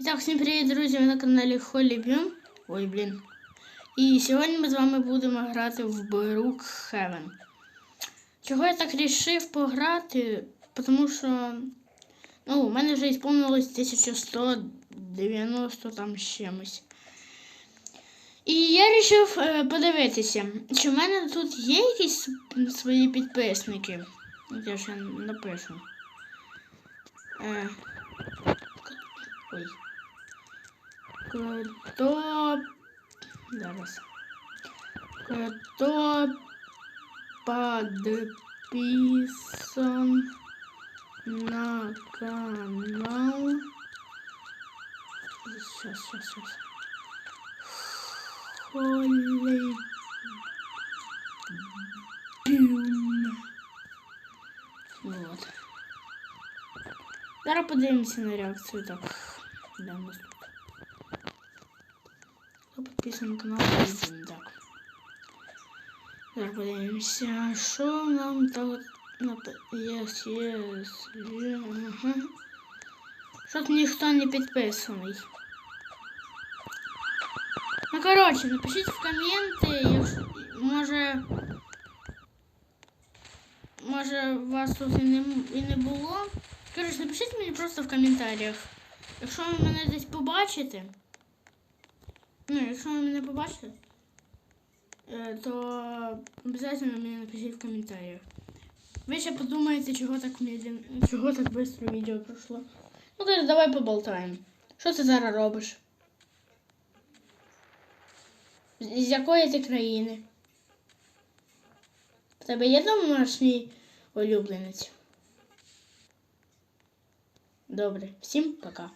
І так, всім привіт, друзі! Ви на каналі Холі Бюм. Ой, блін. І сьогодні ми з вами будемо грати в Brookhaven. Чого я так рішив пограти? Тому що ну, у мене вже ісповнилось 1190 там з чимось. І я вирішив е, подивитися, чи в мене тут є якісь свої підписники. Я ще напишу. Е, Кто... Зараз. Кто подписан на канал... Сейчас, сейчас, сейчас. Холли... Вот. Зараз подивимося на реакцію. Так, де у нас тут? Хто підписаний на канал, один, так. Зараз подивимося, що нам так напи... Єс, єс, є, ага. Що тут ніхто не підписаний. Ну, коротше, напишіть в коменти, якщо, може... Може, вас тут і не, і не було. Коротше, напишіть мені просто в коментарях. Якщо ви мене десь побачите. Ну, якщо ви мене побачите, е, то обов'язково мені напишіть в коментарях. Ви ще подумаєте, чого так медленно, чого так швидко відео пройшло. Ну, кажу, давай поболтаємо. Що ти зараз робиш? З якої ти країни? В тебе є домашній улюбленець? Добре, всім пока.